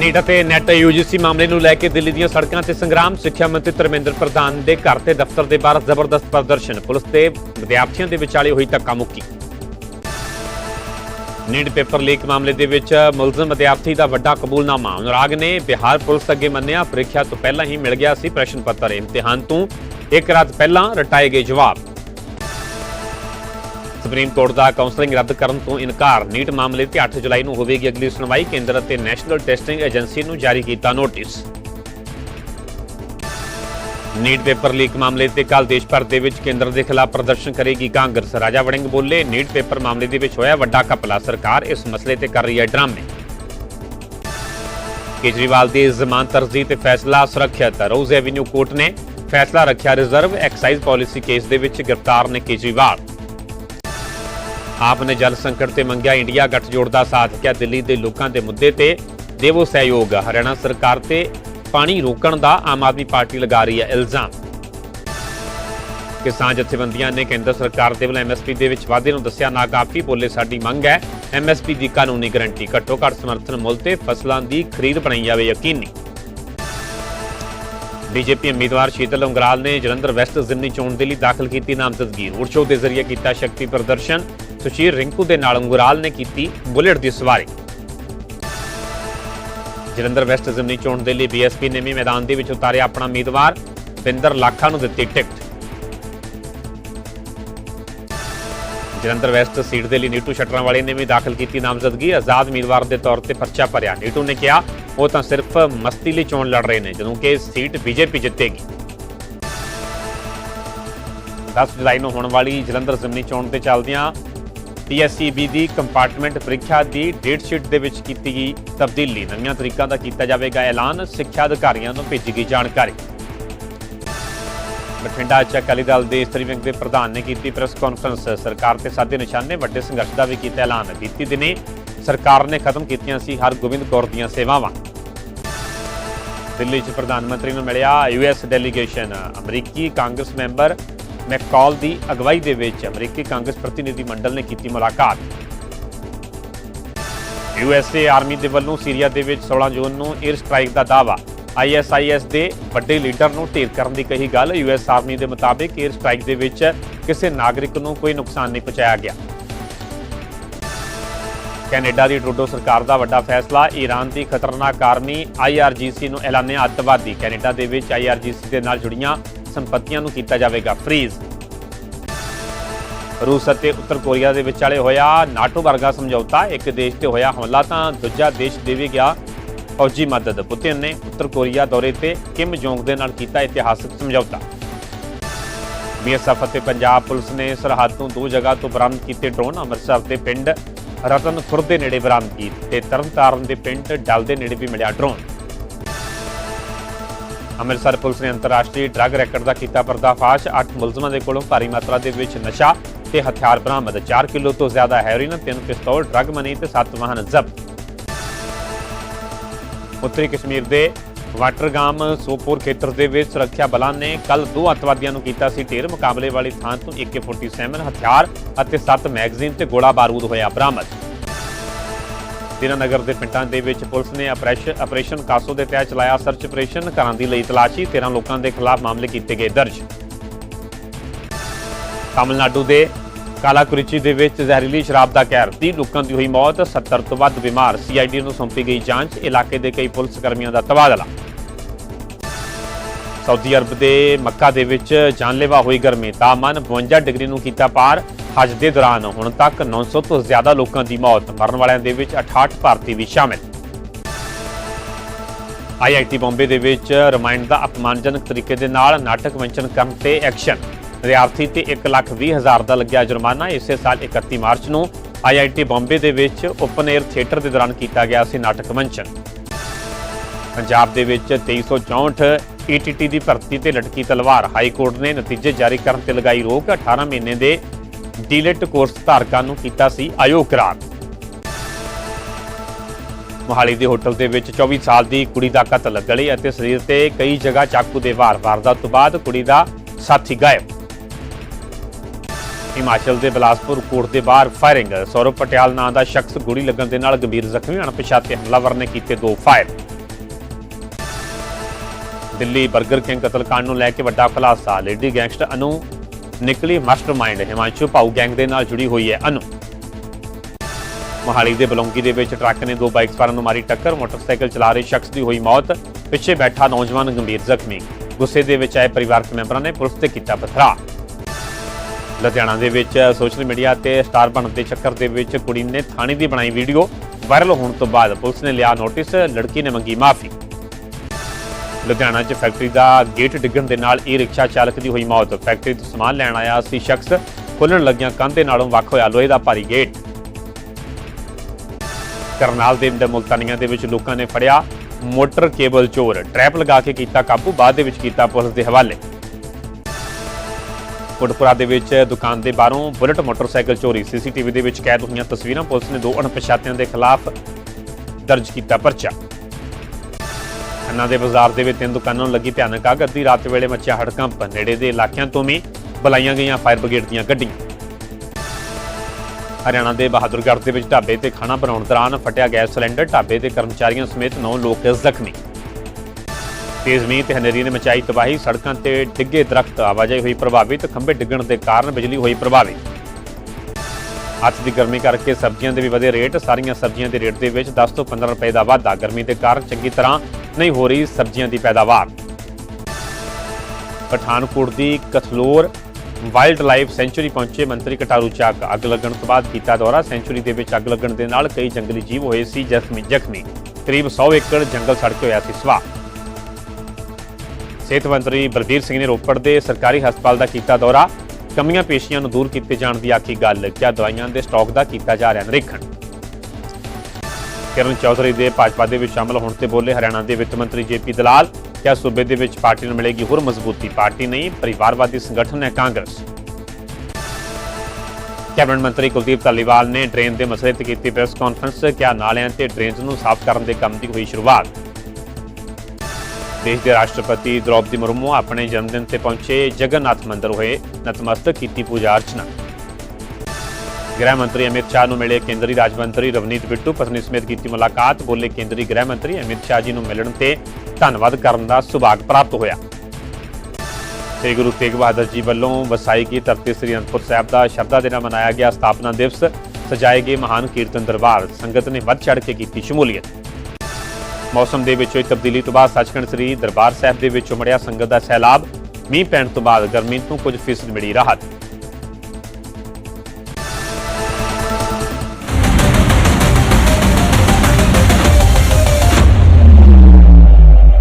NEET ਅਤੇ net UGC ਮਾਮਲੇ ਨੂੰ ਲੈ ਕੇ ਦਿੱਲੀ ਦੀਆਂ ਸੜਕਾਂ ਤੇ ਸੰਗਰਾਮ ਸਿੱਖਿਆ ਮੰਤਰੀ ਧਰਮੇਂਦਰ ਪ੍ਰਧਾਨ ਦੇ ਘਰ ਤੇ ਦਫ਼ਤਰ ਦੇ ਬਾਹਰ ਜ਼ਬਰਦਸਤ ਪ੍ਰਦਰਸ਼ਨ। ਪੁਲਿਸ ਤੇ ਵਿਦਿਆਰਥੀਆਂ ਦੇ ਵਿਚਾਲੇ ਹੋਈ ਧੱਕਾ ਮੁੱਕੀ ਨੀਟ ਪੇਪਰ ਲੀਕ ਮਾਮਲੇ ਦੇ ਵਿੱਚ ਮੁਲਜ਼ਮ ਵਿਦਿਆਰਥੀ ਦਾ ਵੱਡਾ ਕਬੂਲਨਾਮਾ। ਅਨੁਰਾਗ ਨੇ ਬਿਹਾਰ ਪੁਲਿਸ ਅੱਗੇ ਮੰਨਿਆ, ਪ੍ਰੀਖਿਆ ਤੋਂ ਪਹਿਲਾਂ ਹੀ ਮਿਲ ਗਿਆ ਸੀ ਪ੍ਰਸ਼ਨ ਪੱਤਰ। ਇਮਤਿਹਾਨ ਤੋਂ ਇੱਕ ਰਾਤ ਪਹਿਲਾਂ ਰਟਾਏ ਗਏ ਜਵਾਬ। ਸੁਪਰੀਮ ਕੋਰਟ ਦਾ ਕਾਉਂਸਲਿੰਗ ਰੱਦ ਕਰਨ ਤੋਂ ਇਨਕਾਰ। ਨੀਟ ਮਾਮਲੇ ਤੇ 8 ਜੁਲਾਈ ਨੂੰ ਹੋਵੇਗੀ ਅਗਲੀ ਸੁਣਵਾਈ। ਕੇਂਦਰ ਅਤੇ ਨੈਸ਼ਨਲ ਟੈਸਟਿੰਗ ਏਜੰਸੀ ਨੂੰ ਜਾਰੀ ਕੀਤਾ ਨੋਟਿਸ। ਨੀਟ ਪੇਪਰ ਲੀਕ ਮਾਮਲੇ ਤੇ ਕੱਲ ਦੇਸ਼ ਭਰ ਦੇ ਵਿੱਚ ਕੇਂਦਰ ਦੇ ਖਿਲਾਫ ਪ੍ਰਦਰਸ਼ਨ ਕਰੇਗੀ ਕਾਂਗਰਸ। ਰਾਜਾ ਵੜਿੰਗ ਬੋਲੇ, ਨੀਟ ਪੇਪਰ ਮਾਮਲੇ ਦੇ ਵਿੱਚ ਹੋਇਆ ਵੱਡਾ ਘਪਲਾ। ਸਰਕਾਰ ਇਸ ਮਸਲੇ ਤੇ ਕਰ ਰਹੀ ਹੈ ਡਰਾਮੇ। ਕੇਜਰੀਵਾਲ ਦੀ ਜ਼ਮਾਨਤ ਅਰਜ਼ੀ ਤੇ ਫੈਸਲਾ ਸੁਰੱਖਿਅਤ। ਰੋਜ਼ ਐਵਨਿਊ ਕੋਰਟ ਨੇ ਫੈਸਲਾ ਰੱਖਿਆ ਰਿਜ਼ਰਵ ਐਕਸਾਈਜ਼ ਪਾਲਿਸੀ ਕੇਸ ਦੇ ਵਿੱਚ ਗ੍ਰਿਫਤਾਰ ਨੇ ਕੇਜਰੀਵਾਲ। ਆਪ ਨੇ ਜਲ ਸੰਕਟ ਤੇ ਮੰਗਿਆ ਇੰਡੀਆ ਗੱਠਜੋੜ ਦਾ ਸਾਥ ਕਿਹਾ। ਦਿੱਲੀ ਦੇ ਲੋਕਾਂ ਦੇ ਮੁੱਦੇ ਤੇ ਦੇਵੋ ਸਹਿਯੋਗ। ਹਰਿਆਣਾ ਸਰਕਾਰ ਤੇ ਪਾਣੀ ਰੋਕਣ ਦਾ ਆਮ ਆਦਮੀ ਪਾਰਟੀ ਲਗਾ ਰਹੀ ਹੈ ਇਲਜ਼ਾਮ। ਕਿਸਾਨ ਜਥੇਬੰਦੀਆਂ ਨੇ ਕੇਂਦਰ ਸਰਕਾਰ ਦੇ ਵੱਲ ਐਮਐਸਪੀ ਦੇ ਵਿੱਚ ਵਾਧੇ ਨੂੰ ਦੱਸਿਆ। ਨਾਕਾਫੀ ਬੋਲੇ ਸਾਡੀ ਮੰਗ ਹੈ। ਐਮਐਸਪੀ ਦੀ ਕਾਨੂੰਨੀ ਗਰੰਟੀ। ਘੱਟੋ ਘੱਟ ਸਮਰਥਨ ਮੁੱਲ ਤੇ ਫਸਲਾਂ ਦੀ ਖਰੀਦ ਬਣਾਈ ਜਾਵੇ ਯਕੀਨੀ। ਬੀਜੇਪੀ ਉਮੀਦਵਾਰ ਸ਼ੀਤਲ ਉਂਗਰਾਲ ਨੇ ਜਲੰਧਰ ਵੈਸਟ ਜ਼ਿਮਨੀ ਚੋਣ ਦੇ ਲਈ ਦਾਖਲ ਕੀਤੀ ਨਾਮਜ਼ਦਗੀ। ਰੋਡ ਸ਼ੋਅ ਦੇ ਜ਼ਰੀਏ ਕੀਤਾ ਸ਼ਕਤੀ ਪ੍ਰਦਰਸ਼ਨ। ਸੁਸ਼ੀਰ ਰਿੰਕੂ ਦੇ ਨਾਲ ਉਂਗਰਾਲ ਨੇ ਕੀਤੀ ਬੁਲੇਟ ਦੀ ਸਵਾਰੀ। ਜਲੰਧਰ ਵੈਸਟ ਜ਼ਿਮਨੀ ਚੋਣ ਦੇ ਲਈ ਬੀਐਸਪੀ ਨੇ ਵੀ ਮੈਦਾਨ ਦੇ ਵਿੱਚ ਉਤਾਰਿਆ ਆਪਣਾ ਉਮੀਦਵਾਰ, ਬਿੰਦਰ ਲਾਖਾ ਨੂੰ ਦਿੱਤੀ ਟਿਕਟ। ਜਲੰਧਰ ਵੈਸਟ ਸੀਟ ਦੇ ਲਈ ਨੀਟੂ ਸ਼ਟਰਾਂ ਵਾਲੇ ਨੇ ਵੀ ਦਾਖਲ ਕੀਤੀ ਨਾਮਜ਼ਦਗੀ। ਆਜ਼ਾਦ ਉਮੀਦਵਾਰ ਦੇ ਤੌਰ ਤੇ ਪਰਚਾ ਭਰਿਆ। ਨੀਟੂ ਨੇ ਕਿਹਾ, ਉਹ ਤਾਂ ਸਿਰਫ ਮਸਤੀ ਲਈ ਚੋਣ ਲੜ ਰਹੇ ਨੇ, ਜਦੋਂ ਕਿ ਸੀਟ ਬੀਜੇਪੀ ਜਿੱਤੇਗੀ। 10 ਜੁਲਾਈ ਨੂੰ ਹੋਣ ਵਾਲੀ ਜਲੰਧਰ ਜ਼ਿਮਨੀ ਚੋਣ ਤੇ ਚੱਲਦਿਆਂ ਪੀਐਸਸੀਬੀ ਦੀ ਕੰਪਾਰਟਮੈਂਟ ਪ੍ਰੀਖਿਆ ਦੀ ਡੇਟ ਸ਼ੀਟ ਦੇ ਵਿੱਚ ਕੀਤੀ ਗਈ। ਤਬਦੀਲੀ ਨਵੀਆਂ ਤਰੀਕਾਂ ਦਾ ਕੀਤਾ ਜਾਵੇਗਾ ਐਲਾਨ। ਸਿੱਖਿਆ ਅਧਿਕਾਰੀਆਂ ਨੂੰ ਭੇਜੀ ਗਈ ਜਾਣਕਾਰੀ। ਬਠਿੰਡਾ ਚ ਅਕਾਲੀ ਦਲ ਦੇ ਇਸਤਰੀ ਵਿੰਗ ਦੇ ਪ੍ਰਧਾਨ ਨੇ ਕੀਤੀ ਪ੍ਰੈਸ ਕਾਨਫਰੰਸ। ਸਰਕਾਰ ਤੇ ਸਾਦੇ ਨਿਸ਼ਾਨੇ, ਵੱਡੇ ਸੰਘਰਸ਼ ਦਾ ਵੀ ਕੀਤਾ ਐਲਾਨ। ਬੀਤੀ ਦਿਨੇ ਸਰਕਾਰ ਨੇ ਖਤਮ ਕੀਤੀਆਂ ਸੀ ਹਰਗੋਬਿੰਦ ਕੌਰ ਦੀਆਂ ਸੇਵਾਵਾਂ। ਦਿੱਲੀ 'ਚ ਪ੍ਰਧਾਨ ਮੰਤਰੀ ਨੂੰ ਮਿਲਿਆ ਯੂਐਸ ਡੈਲੀਗੇਸ਼ਨ। ਅਮਰੀਕੀ ਕਾਂਗਰਸ ਮੈਂਬਰ ਮੈਕਕਾਲ ਦੀ ਅਗਵਾਈ ਦੇ ਵਿੱਚ ਅਮਰੀਕੀ ਕਾਂਗਰਸ ਪ੍ਰਤੀਨਿਧੀ ਮੰਡਲ ਨੇ ਕੀਤੀ ਮੁਲਾਕਾਤ। ਯੂਐਸਏ ਆਰਮੀ ਦੇ ਵੱਲੋਂ ਸੀਰੀਆ ਦੇ ਵਿੱਚ 16 ਜੂਨ ਨੂੰ 에ਅਰ ਸਟ੍ਰਾਈਕ ਦਾ ਦਾਅਵਾ। ਆਈਐਸਆਈਐਸ ਦੇ ਵੱਡੇ ਲੀਡਰ ਨੂੰ ਢੇਰ ਕਰਨ ਦੀ ਕਹੀ ਗੱਲ ਯੂਐਸ ਆਰਮੀ ਦੇ ਮੁਤਾਬਿਕ 에ਅਰ ਸਟ੍ਰਾਈਕ ਦੇ ਵਿੱਚ ਕਿਸੇ ਨਾਗਰਿਕ ਨੂੰ ਕੋਈ ਨੁਕਸਾਨ ਨਹੀਂ ਪਹੁੰਚਾਇਆ ਗਿਆ। ਕੈਨੇਡਾ ਦੀ ਟਰੂਡੋ ਸਰਕਾਰ ਦਾ ਵੱਡਾ ਫੈਸਲਾ, ਈਰਾਨ ਦੀ ਖਤਰਨਾਕ ਆਰਮੀ ਆਈਆਰਜੀਸੀ ਨੂੰ ਐਲਾਨਿਆ ਅੱਤਵਾਦੀ। ਕੈਨੇਡਾ ਦੇ ਵਿੱਚ ਆਈਆਰਜੀਸੀ ਦੇ ਨਾਲ ਜੁੜੀਆਂ ਸੰਪਤੀਆਂ ਨੂੰ ਕੀਤਾ ਜਾਵੇਗਾ। ਫ੍ਰੀਜ਼। ਰੂਸ ਅਤੇ ਉੱਤਰ ਕੋਰੀਆ ਦੇ ਵਿਚਾਲੇ ਹੋਇਆ ਨਾਟੋ ਵਰਗਾ ਸਮਝੌਤਾ, ਇੱਕ ਦੇਸ਼ ਤੇ ਹੋਇਆ ਹਮਲਾ ਤਾਂ ਦੂਜਾ ਦੇਸ਼ ਦੇਵੇ ਗਿਆ ਫੌਜੀ ਮਦਦ। ਪੁਤਿਨ ਨੇ ਉੱਤਰ ਕੋਰੀਆ ਦੌਰੇ ਤੇ ਕਿਮ ਜੋਂਗ ਦੇ ਨਾਲ ਕੀਤਾ ਇਤਿਹਾਸਕ ਸਮਝੌਤਾ। ਬੀਐਸਐਫ ਅਤੇ ਪੰਜਾਬ ਪੁਲਿਸ ਨੇ ਸਰਹੱਦ ਤੋਂ ਦੋ ਜਗ੍ਹਾ ਤੋਂ ਬਰਾਮਦ ਕੀਤੇ ਡਰੋਨ, ਅੰਮ੍ਰਿਤਸਰ ਦੇ ਪਿੰਡ ਰਤਨ ਖੁਰਦ ਦੇ ਨੇੜੇ ਬਰਾਮਦ ਕੀਤੇ। ਤੇ ਤਰਨਤਾਰਨ ਦੇ ਪਿੰਡ ਡਲ ਦੇ ਨੇੜੇ ਵੀ ਮਿਲਿਆ ਡਰੋਨ। ਅੰਮ੍ਰਿਤਸਰ ਪੁਲਿਸ ਨੇ ਅੰਤਰਰਾਸ਼ਟਰੀ ਡਰੱਗ ਰੈਕਟ ਦਾ ਕੀਤਾ ਪਰਦਾਫਾਸ਼। 8 ਮੁਲਜ਼ਮਾਂ ਦੇ ਕੋਲੋਂ ਭਾਰੀ ਮਾਤਰਾ ਦੇ ਵਿੱਚ ਨਸ਼ਾ ਤੇ ਹਥਿਆਰ ਬਰਾਮਦ। 4 ਕਿਲੋ ਤੋਂ ਜ਼ਿਆਦਾ ਹੈਰੋਇਨ, ਤਿੰਨ ਪਿਸਤੌਲ ਡਰੱਗ ਮਨੀ ਤੇ 7 ਵਾਹਨ ਜ਼ਬਤ। ਉੱਤਰੀ ਕਸ਼ਮੀਰ ਦੇ ਵਾਟਰਗਾਮ ਸੋਪੋਰ ਖੇਤਰ ਦੇ ਵਿੱਚ ਸੁਰੱਖਿਆ ਬਲਾਂ ਨੇ ਕੱਲ ਦੋ ਅੱਤਵਾਦੀਆਂ ਨੂੰ ਕੀਤਾ ਸੀ ਢੇਰ ਮੁਕਾਬਲੇ ਵਾਲੀ ਥਾਂ ਤੋਂ AK47 ਹਥਿਆਰ ਅਤੇ 7 ਮੈਗਜ਼ੀਨ ਤੇ ਗੋਲਾ ਬਾਰੂਦ ਹੋਇਆ ਬਰਾਮਦ। ਦੀਨਾਨਗਰ ਦੇ ਪਿੰਡਾਂ ਦੇ ਵਿੱਚ ਪੁਲਿਸ ਨੇ ਆਪਰੇਸ਼ਨ ਆਪਰੇਸ਼ਨ ਕਾਸੋ ਦੇ ਤਹਿਤ ਚਲਾਇਆ ਸਰਚ ਆਪਰੇਸ਼ਨ, ਘਰਾਂ ਦੀ ਲਈ ਤਲਾਸ਼ੀ 13 ਲੋਕਾਂ ਦੇ ਖਿਲਾਫ ਮਾਮਲੇ ਕੀਤੇ ਗਏ ਦਰਜ। ਤਾਮਿਲਨਾਡੂ ਦੇ ਕਾਲਾਕੁਰਿਚੀ ਦੇ ਵਿੱਚ ਜ਼ਹਿਰੀਲੀ ਸ਼ਰਾਬ ਦਾ ਕਹਿਰ 30 ਲੋਕਾਂ ਦੀ ਹੋਈ ਮੌਤ 70 ਤੋਂ ਵੱਧ ਬਿਮਾਰ। ਸੀਆਈਡੀ ਨੂੰ ਸੌਂਪੀ ਗਈ ਜਾਂਚ, ਇਲਾਕੇ ਦੇ ਕਈ ਪੁਲਿਸ ਕਰਮੀਆਂ ਦਾ ਤਬਾਦਲਾ। ਸਾਊਦੀ ਅਰਬ ਦੇ ਮੱਕਾ ਦੇ ਵਿੱਚ ਜਾਨਲੇਵਾ ਹੋਈ ਗਰਮੀ, ਤਾਪਮਾਨ 52 ਡਿਗਰੀ ਨੂੰ ਕੀਤਾ ਪਾਰ। ਹਜ ਦੇ ਦੌਰਾਨ ਹੁਣ ਤੱਕ 900 ਤੋਂ ਜ਼ਿਆਦਾ ਲੋਕਾਂ ਦੀ ਮੌਤ ਮਰਨ ਵਾਲਿਆਂ ਦੇ ਵਿੱਚ 68 ਭਾਰਤੀ ਵੀ ਸ਼ਾਮਿਲ। ਆਈਆਈਟੀ ਬੰਬੇ ਦੇ ਵਿੱਚ ਰਿਮਾਈਂਡ ਦਾ ਅਪਮਾਨਜਨਕ ਤਰੀਕੇ ਦੇ ਨਾਲ ਨਾਟਕ ਮੰਚਨ ਕਰਨ ਤੇ ਐਕਸ਼ਨ। ਵਿਦਿਆਰਥੀ ਤੇ 1,20,000 ਦਾ ਲੱਗਿਆ ਜੁਰਮਾਨਾ ਇਸੇ ਸਾਲ 31 ਮਾਰਚ ਨੂੰ ਆਈਆਈਟੀ ਬੰਬੇ ਦੇ ਵਿੱਚ ਓਪਨ 에ਅਰ ਥੀਏਟਰ ਦੇ ਦੌਰਾਨ ਕੀਤਾ ਗਿਆ ਸੀ ਨਾਟਕ ਮੰਚਨ ਪੰਜਾਬ ਦੇ ਵਿੱਚ 2364 ਈਟੀਟੀ ਦੀ ਭਰਤੀ ਤੇ ਲਟਕੀ ਤਲਵਾਰ। ਹਾਈ ਕੋਰਟ ਨੇ ਨਤੀਜੇ ਜਾਰੀ ਕਰਨ ਤੇ ਲਗਾਈ ਰੋਕ 18 ਮਹੀਨੇ ਦੇ ਡੀਲਿਟ ਕੋਰਸ ਧਾਰਕਾਂ ਨੂੰ ਕੀਤਾ ਸੀ ਆਯੋਗ ਕਰਾਰ। ਮੋਹਾਲੀ ਦੇ ਹੋਟਲ ਦੇ ਵਿੱਚ 24 ਸਾਲ ਦੀ ਕੁੜੀ ਦਾ ਕਤਲ, ਗਲੇ ਅਤੇ ਸਰੀਰ ਤੇ ਕਈ ਜਗ੍ਹਾ ਚਾਕੂ ਦੇ ਵਾਰ, ਵਾਰਦਾਤ ਤੋਂ ਬਾਅਦ ਕੁੜੀ ਦਾ ਸਾਥੀ ਗਾਇਬ। ਹਿਮਾਚਲ ਦੇ ਬਲਾਸਪੁਰ ਕੋਰਟ ਦੇ ਬਾਹਰ ਫਾਇਰਿੰਗ, ਸੌਰਵ ਪਟਿਆਲ ਨਾਂ ਦਾ ਸ਼ਖਸ ਗੋਲੀ ਲੱਗਣ ਦੇ ਨਾਲ ਗੰਭੀਰ ਜ਼ਖਮੀ, ਅਣਪਛਾਤੇ ਹਮਲਾਵਰ ਨੇ ਕੀਤੇ ਦੋ ਫਾਇਰ। ਦਿੱਲੀ ਬਰਗਰ ਕਿੰਗ ਕਤਲकांड ਨੂੰ ਲੈ ਕੇ ਵੱਡਾ ਖੁਲਾਸਾ, ਲੇਡੀ ਗੈਂਗਸਟਰ ਅਨੂ ਨਿਕਲੀ ਮਾਸਟਰਮਾਈਂਡ ਹਿਮਾਂਸ਼ੂ ਭਾਊ ਗੈਂਗ ਦੇ ਨਾਲ ਜੁੜੀ ਹੋਈ ਹੈ, ਅਨੂ। ਮੋਹਾਲੀ ਦੇ ਬਲੌਂਗੀ ਦੇ ਵਿੱਚ ਟਰੱਕ ਨੇ ਦੋ ਬਾਈਕ ਸਵਾਰਾਂ ਨੂੰ ਮਾਰੀ ਟੱਕਰ, ਮੋਟਰਸਾਈਕਲ ਚਲਾ ਰਹੇ ਸ਼ਖਸ ਦੀ ਹੋਈ ਮੌਤ, ਪਿੱਛੇ ਬੈਠਾ ਨੌਜਵਾਨ ਗੰਭੀਰ ਜ਼ਖਮੀ। ਗੁੱਸੇ ਦੇ ਵਿੱਚ ਆਏ ਪਰਿਵਾਰਕ ਮੈਂਬਰਾਂ ਨੇ ਪੁਲਿਸ ਤੇ ਕੀਤਾ ਪਥਰਾ। ਲੁਧਿਆਣਾ ਦੇ ਵਿੱਚ ਸੋਸ਼ਲ ਮੀਡੀਆ ਤੇ ਸਟਾਰ ਬਣਨ ਦੇ ਚੱਕਰ ਦੇ ਵਿੱਚ ਕੁੜੀ ਨੇ ਥਾਣੇ ਦੀ ਬਣਾਈ ਵੀਡੀਓ ਵਾਇਰਲ ਹੋਣ ਤੋਂ ਬਾਅਦ ਪੁਲਿਸ ਨੇ ਲਿਆ ਨੋਟਿਸ, ਲੜਕੀ ਨੇ ਮੰਗੀ ਮਾਫੀ। ਲੁਧਿਆਣਾ 'ਚ ਫੈਕਟਰੀ ਦਾ ਗੇਟ ਡਿੱਗਣ ਦੇ ਨਾਲ ਈ ਰਿਕਸ਼ਾ ਚਾਲਕ ਦੀ ਹੋਈ ਮੌਤ। ਫੈਕਟਰੀ ਤੋਂ ਸਮਾਨ ਲੈਣ ਆਇਆ ਸੀ ਸ਼ਖਸ। ਖੁੱਲਣ ਲੱਗਿਆ ਕੰਧ ਦੇ ਨਾਲੋਂ ਵੱਖ ਹੋਇਆ ਲੋਹੇ ਦਾ ਭਾਰੀ ਗੇਟ ਕਰਨਾਲ ਦੇ ਦੇ ਮੁਲਤਾਨੀਆਂ ਦੇ ਵਿੱਚ ਲੋਕਾਂ ਨੇ ਫੜਿਆ ਮੋਟਰ ਕੇਬਲ ਚੋਰ। ਟ੍ਰੈਪ ਲਗਾ ਕੇ ਕੀਤਾ ਕਾਬੂ, ਬਾਅਦ ਦੇ ਵਿੱਚ ਕੀਤਾ ਪੁਲਿਸ ਦੇ ਹਵਾਲੇ। ਕੋਟਪੁਰਾ ਦੇ ਵਿੱਚ ਦੁਕਾਨ ਦੇ ਬਾਹਰੋਂ ਬੁਲਟ ਮੋਟਰਸਾਈਕਲ ਚੋਰੀ। ਸੀਸੀਟੀਵੀ ਦੇ ਵਿੱਚ ਕੈਦ ਹੋਈਆਂ ਤਸਵੀਰਾਂ ਪੁਲਿਸ ਨੇ ਦੋ ਅਣਪਛਾਤਿਆਂ ਦੇ ਖਿਲਾਫ ਦਰਜ ਕੀਤਾ ਪਰਚਾ। ਖੰਨਾ ਦੇ ਬਾਜ਼ਾਰ ਦੇ ਵਿੱਚ ਤਿੰਨ ਦੁਕਾਨਾਂ ਨੂੰ ਲੱਗੀ ਭਿਆਨਕ ਅੱਗ। ਅੱਧੀ ਰਾਤ ਵੇਲੇ ਮੱਚਿਆ ਹੜਕੰਪ ਨੇੜੇ ਦੇ ਇਲਾਕਿਆਂ ਤੋਂ ਵੀ ਬੁਲਾਈਆਂ ਗਈਆਂ ਫਾਇਰ ਬ੍ਰਿਗੇਡ ਦੀਆਂ ਗੱਡੀਆਂ। ਹਰਿਆਣਾ ਦੇ ਬਹਾਦਰਗੜ੍ਹ ਦੇ ਵਿੱਚ ਢਾਬੇ ਤੇ ਖਾਣਾ ਬਣਾਉਣ ਦੌਰਾਨ ਫਟਿਆ ਗੈਸ ਸਿਲੰਡਰ, ਢਾਬੇ ਦੇ ਕਰਮਚਾਰੀਆਂ ਸਮੇਤ 9 ਲੋਕ ਜ਼ਖਮੀ। ਤੇਜ਼ ਮੀਂਹ ਤੇ ਹਨੇਰੀ ਨੇ ਮਚਾਈ ਤਬਾਹੀ, ਸੜਕਾਂ ਤੇ ਡਿੱਗੇ ਦਰਖਤ, ਆਵਾਜਾਈ ਹੋਈ ਪ੍ਰਭਾਵਿਤ, ਖੰਭੇ ਡਿੱਗਣ ਦੇ ਕਾਰਨ ਬਿਜਲੀ ਹੋਈ ਪ੍ਰਭਾਵਿਤ। ਅੱਜ ਦੀ ਗਰਮੀ ਕਰਕੇ ਸਬਜ਼ੀਆਂ ਦੇ ਵੀ ਵਧੇ ਰੇਟ, ਸਾਰੀਆਂ ਸਬਜ਼ੀਆਂ ਦੇ ਰੇਟ ਦੇ ਵਿੱਚ 10 ਤੋਂ 15 ਰੁਪਏ ਦਾ ਵਾਧਾ। ਗਰਮੀ ਦੇ ਕਾਰਨ ਚੰਗੀ ਤਰ੍ਹਾਂ ਨਹੀਂ ਹੋ ਰਹੀ ਸਬਜ਼ੀਆਂ ਦੀ ਪੈਦਾਵਾਰ। ਪਠਾਨਕੋਟ ਦੀ ਕਥਲੋਰ ਵਾਈਲਡ ਲਾਈਫ ਸੈਂਚੁਰੀ ਪਹੁੰਚੇ ਮੰਤਰੀ ਕਟਾਰੂ ਚੱਕ। ਅੱਗ ਲੱਗਣ ਤੋਂ ਬਾਅਦ ਕੀਤਾ ਦੌਰਾ। ਸੈਂਚੁਰੀ ਦੇ ਵਿੱਚ ਅੱਗ ਲੱਗਣ ਦੇ ਨਾਲ ਕਈ ਜੰਗਲੀ ਜੀਵ ਹੋਏ ਸੀ, ਜ਼ਖਮੀ ਜ਼ਖਮੀ। ਕਰੀਬ 100 ਏਕੜ ਜੰਗਲ ਸੜ ਕੇ ਹੋਇਆ ਸੀ ਸਵਾਹ। ਸਿਹਤ ਮੰਤਰੀ ਬਲਬੀਰ ਸਿੰਘ ਨੇ ਰੋਪੜ ਦੇ ਸਰਕਾਰੀ ਹਸਪਤਾਲ ਦਾ ਕੀਤਾ ਦੌਰਾ। ਕਮੀਆਂ ਪੇਸ਼ੀਆਂ ਨੂੰ ਦੂਰ ਕੀਤੇ ਜਾਣ ਦੀ ਆਖੀ ਗੱਲ। ਕਿਹਾ ਦਵਾਈਆਂ ਦੇ ਸਟਾਕ ਦਾ ਕੀਤਾ ਜਾ ਰਿਹਾ ਨਿਰੀਖਣ। ਕਿਰਨ ਚੌਧਰੀ ਦੇ ਭਾਜਪਾ ਦੇ ਵਿੱਚ ਸ਼ਾਮਲ ਹੋਣ ਤੇ ਬੋਲੇ ਹਰਿਆਣਾ ਦੇ ਵਿੱਤ ਮੰਤਰੀ ਜੇਪੀ ਦਲਾਲ, ਕਿਹਾ ਸੂਬੇ ਦੇ ਵਿੱਚ ਪਾਰਟੀ ਨੂੰ ਮਿਲੇਗੀ ਹੋਰ ਮਜ਼ਬੂਤੀ। ਪਾਰਟੀ ਨਹੀਂ, ਪਰਿਵਾਰਵਾਦੀ ਸੰਗਠਨ ਹੈ ਕਾਂਗਰਸ। ਕੈਬਨਿਟ ਮੰਤਰੀ ਕੁਲਦੀਪ ਧਾਲੀਵਾਲ ਨੇ ਡਰੇਨ ਦੇ ਮਸਲੇ ਤੇ ਕੀਤੀ ਪ੍ਰੈਸ ਕਾਨਫਰੰਸ ਕਿਆ ਨਾਲਿਆਂ ਤੇ ਡਰੇਨਸ ਨੂੰ ਸਾਫ਼ ਕਰਨ ਦੇ ਕੰਮ ਦੀ ਹੋਈ ਸ਼ੁਰੂਆਤ। ਦੇਸ਼ ਦੇ ਰਾਸ਼ਟਰਪਤੀ ਦ੍ਰੌਪਦੀ ਮੁਰਮੂ ਆਪਣੇ ਜਨਮ ਦਿਨ ਤੇ ਪਹੁੰਚੇ ਜਗਨਨਾਥ ਮੰਦਿਰ ਹੋਏ ਨਤਮਸਤਕ ਕੀਤੀ ਪੂਜਾ ਅਰਚਨਾ। ਗ੍ਰਹਿ ਮੰਤਰੀ ਅਮਿਤ ਸ਼ਾਹ ਨੂੰ ਮਿਲੇ ਕੇਂਦਰੀ ਰਾਜ ਮੰਤਰੀ ਰਵਨੀਤ ਬਿੱਟੂ ਪਤਨੀ ਸਮੇਤ ਕੀਤੀ ਮੁਲਾਕਾਤ ਬੋਲੇ ਕੇਂਦਰੀ ਗ੍ਰਹਿ ਮੰਤਰੀ ਅਮਿਤ ਸ਼ਾਹ ਜੀ ਨੂੰ ਮਿਲਣ ਤੇ ਧੰਨਵਾਦ ਕਰਨ ਦਾ ਸੁਭਾਗ ਪ੍ਰਾਪਤ ਹੋਇਆ ਸ੍ਰੀ ਗੁਰੂ ਤੇਗ ਬਹਾਦਰ ਜੀ ਵੱਲੋਂ ਵਸਾਈ ਗਈ ਧਰਤੀ ਸ੍ਰੀ ਅਨੰਦਪੁਰ ਸਾਹਿਬ ਦਾ ਸ਼ਰਧਾ ਦੇ ਨਾਲ ਮਨਾਇਆ ਗਿਆ ਸਥਾਪਨਾ ਦਿਵਸ ਸਜਾਏ ਗਏ ਮਹਾਨ ਕੀਰਤਨ ਦਰਬਾਰ ਸੰਗਤ ਨੇ ਵੱਧ ਚੜ੍ਹ ਕੇ ਕੀਤੀ ਸ਼ਮੂਲੀਅਤ ਮੌਸਮ ਦੇ ਵਿੱਚ ਹੋਈ ਤਬਦੀਲੀ ਤੋਂ ਬਾਅਦ ਸੱਚਖੰਡ ਸ੍ਰੀ ਦਰਬਾਰ ਸਾਹਿਬ ਦੇ ਵਿੱਚ ਉਮੜਿਆ ਸੰਗਤ ਦਾ ਸੈਲਾਬ ਮੀਂਹ ਪੈਣ ਤੋਂ ਬਾਅਦ ਗਰਮੀ ਤੋਂ ਕੁਝ ਫੀਸਦ ਮਿਲੀ ਰਾਹਤ